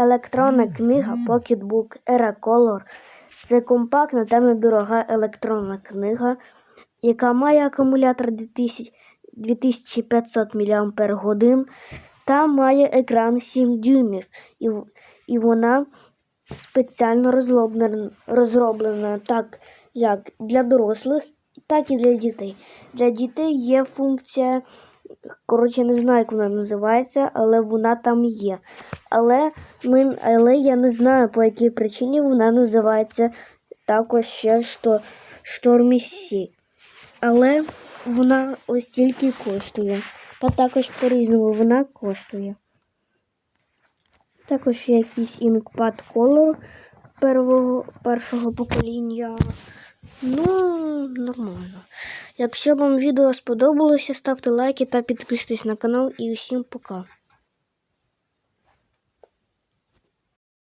Електронна книга Pocketbook Era Color це компактна та недорога електронна книга, яка має акумулятор 2000 2500 мАч та має екран 7 дюймів, і, і вона спеціально розроблена, розроблена так як для дорослих, так і для дітей. Для дітей є функція, коротше, не знаю, як вона називається, але вона там є. Але, ми, але я не знаю, по якій причині вона називається також ще що Штормі Сі. Але вона ось тільки коштує. Та також по-різному вона коштує. Також є якийсь Inkpad Color першого покоління. Ну, нормально. Якщо вам відео сподобалося, ставте лайки та підписуйтесь на канал і усім пока.